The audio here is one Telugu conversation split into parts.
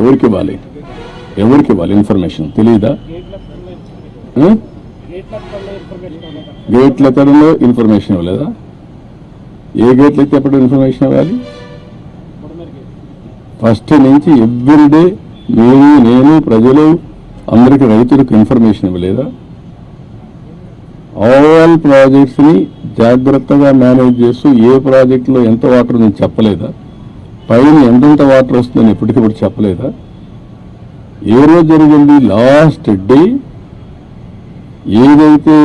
ఎవరికి ఇవ్వాలి? ఎవరికి ఇవ్వాలి ఇన్ఫర్మేషన్ తెలియదా గేట్ల తరంలో ఇన్ఫర్మేషన్ ఇవ్వలేదా? ఏ గేట్లు అయితే ఎప్పుడు ఇన్ఫర్మేషన్ ఇవ్వాలి? ఫస్ట్ నుంచి ఎవ్రీడే మీరు నేను ప్రజలు అందరికి రైతులకు ఇన్ఫర్మేషన్ ఇవ్వలేదా? ఆల్ ప్రాజెక్ట్స్ని జాగ్రత్తగా మేనేజ్ చేస్తూ ఏ ప్రాజెక్టులో ఎంత వాటర్ ఉందని చెప్పలేదా? పైన ఎంతెంత వాటర్ వస్తుందని ఎప్పటికప్పుడు చెప్పలేదా? ఏ రోజు జరిగింది. లాస్ట్ డే ఏదైతే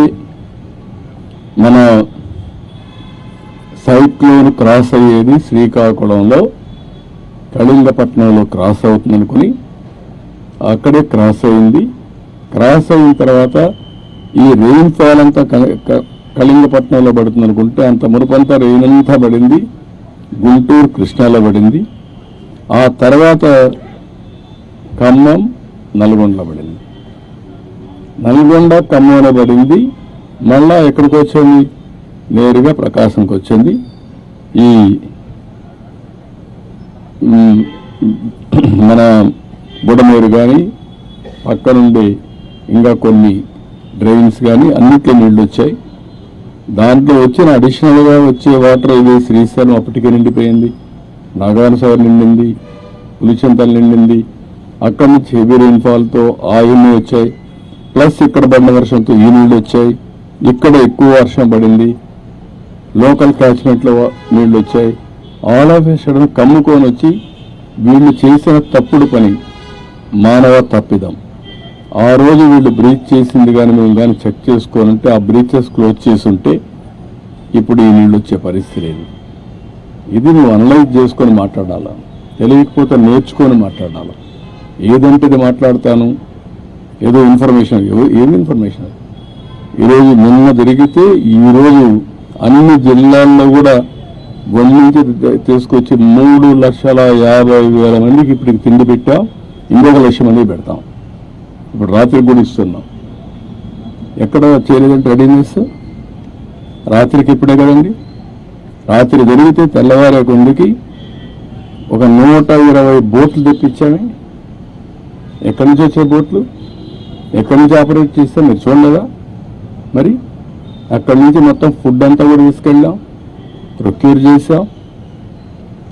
మన సైక్లోన్ క్రాస్ అయ్యేది శ్రీకాకుళంలో కళింగపట్నంలో క్రాస్ అవుతుందనుకుని అక్కడే క్రాస్ అయింది. క్రాస్ అయిన తర్వాత ఈ రెయిన్ ఫాల్ అంతా కళింగపట్నంలో పడుతుంది అనుకుంటే అంత మునుపంతా రెయిన్ అంతా పడింది. గుంటూరు కృష్ణాలో పడింది. ఆ తర్వాత ఖమ్మం నల్గొండలో పడింది. నల్గొండ ఖమ్మంలో పడింది. మళ్ళా ఎక్కడికి వచ్చింది? నేరుగా ప్రకాశంకి వచ్చింది. ఈ మన బుడమేరు కానీ పక్కనుండి ఇంకా కొన్ని డ్రైన్స్ కానీ అన్నిట్లో నీళ్ళు వచ్చాయి. దాంట్లో వచ్చిన అడిషనల్గా వచ్చే వాటర్ ఇది శ్రీశైలం అప్పటికే నిండిపోయింది. నాగార్జున నిండింది. పులిచింతలు నిండింది. అక్కడి నుంచి హెవీ రెయిన్ఫాల్తో ఆ ఇన్ని వచ్చాయి. ప్లస్ ఇక్కడ పడిన వర్షంతో ఈ నీళ్ళు వచ్చాయి. ఇక్కడ ఎక్కువ వర్షం పడింది. లోకల్ క్యాచ్మెంట్లో నీళ్ళు వచ్చాయి. ఆల్ ఆఫ్ ఏ సడన్ కమ్ముకొని వచ్చి వీళ్ళు చేసిన తప్పుడు పని మానవ తప్పిదం. ఆ రోజు వీళ్ళు బ్రీచ్ చేసింది కానీ మేము కానీ చెక్ చేసుకోనంటే ఆ బ్రీచెస్ క్లోజ్ చేసి ఉంటే ఇప్పుడు ఈ నీళ్ళు వచ్చే పరిస్థితి లేదు. ఇది నువ్వు అనలైజ్ చేసుకొని మాట్లాడాలా? తెలియకపోతే నేర్చుకొని మాట్లాడాలా? ఏదంటే ఇది మాట్లాడతాను? ఏదో ఇన్ఫర్మేషన్ ఎవ- ఏం ఇన్ఫర్మేషన్? ఈరోజు నిన్న జరిగితే ఈరోజు అన్ని జిల్లాల్లో కూడా గొంతు నుంచి తీసుకొచ్చి మూడు లక్షల యాభై వేల మందికి ఇప్పుడు తిండి పెట్టాం. ఇంకొక లక్ష మందికి పెడతాం. ఇప్పుడు రాత్రి కూడా ఇస్తున్నాం. ఎక్కడ చేయలేదంటే రెడీనెస్ రాత్రికి ఇప్పుడే కదండి? రాత్రి జరిగితే తెల్లవారే కొందికి ఒక నూట ఇరవై బోట్లు తెప్పించామే. ఎక్కడి నుంచి వచ్చే బోట్లు? ఎక్కడి నుంచి ఆపరేట్ చేస్తే మీరు చూడలేదా? మరి అక్కడి నుంచి మొత్తం ఫుడ్ అంతా కూడా తీసుకెళ్ళాం ప్రొక్యూర్ చేసాం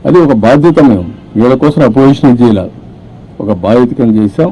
అది ఒక బాధ్యత మేము. వీళ్ళ కోసం అపోజిషన్ చేయాలి. ఒక బాధ్యత కింద చేసాం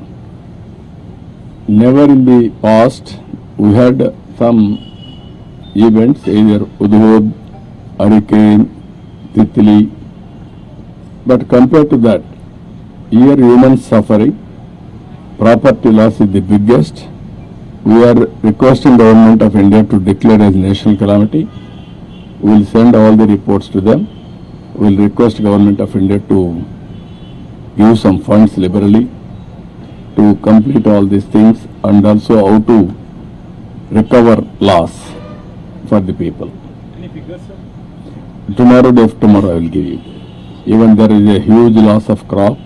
Never in the past we had some events, either Udhud, hurricane, Titli, but compared to that, here human suffering, property loss is the biggest. We are requesting government of India to declare as national calamity. We will send all the reports to them. We will request government of India to give some funds liberally to complete all these things and also how to recover loss for the people. Any figures, sir? Tomorrow, day tomorrow, I will give you. Even there is a huge loss of crop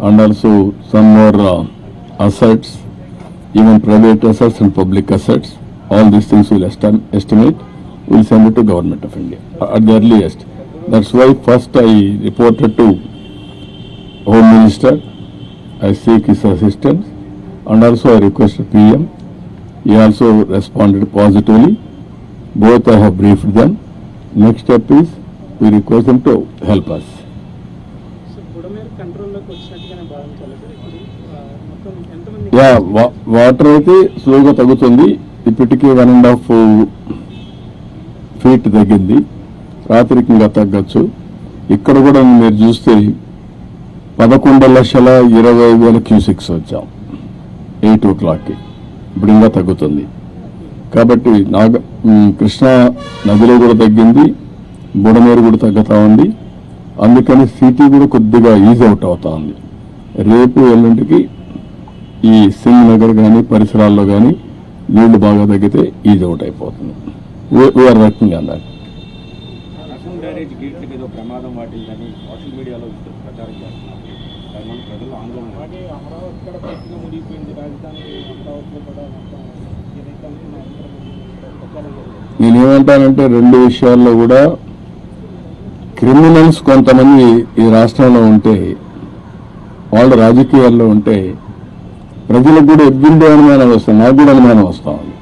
and also some more uh, assets, even private assets and public assets. All these things will estim- estimate. We will send it to government of India uh, at the earliest. That's why first I reported to Home Minister. I seek his assistance and also I requested PM. He also responded positively. Both I have briefed them. Next step is we request them to help us. Yeah water అయితే స్లోగా తగ్గుతుంది ఇప్పటికీ వన్ అండ్ హాఫ్ ఫీట్ తగ్గింది రాత్రికి ఇంకా తగ్గచ్చు ఇక్కడ కూడా మీరు చూస్తే పదకొండు లక్షల ఇరవై వేల క్యూసిక్స్ వచ్చాం. ఎయిట్ ఓ క్లాక్కి. ఇప్పుడు ఇంకా తగ్గుతుంది. కాబట్టి నాగ కృష్ణా నదిలో కూడా తగ్గింది. బుడమేరు కూడా తగ్గుతూ ఉంది. అందుకని సిటీ కూడా కొద్దిగా ఈజ్ అవుట్ అవుతా ఉంది రేపు ఎల్లుంటికి ఈ సింగ్ నగర్ కానీ పరిసరాల్లో కానీ నీళ్ళు బాగా తగ్గితే ఈజ్ అవుట్ అయిపోతుంది. వీఆర్ వర్కింగ్ అన్ దాట్ ప్రమాదం వాటిందని సోషల్ మీడియాలో ప్రచారం చేస్తున్నారు. దానివల్ల ప్రజలు ఆందోళన. అలాగే అమరావతి మునిగిపోయింది. రాజధాని అమరావతిలో కూడా మొత్తం నేనేమంటానంటే రెండు విషయాల్లో కూడా క్రిమినల్స్ కొంతమంది ఈ రాష్ట్రంలో ఉంటే వాళ్ళు రాజకీయాల్లో ఉంటే ప్రజలకు కూడా ఎవ్రీడే అనుమానం వస్తాయి నాకు కూడా అనుమానం వస్తా ఉంది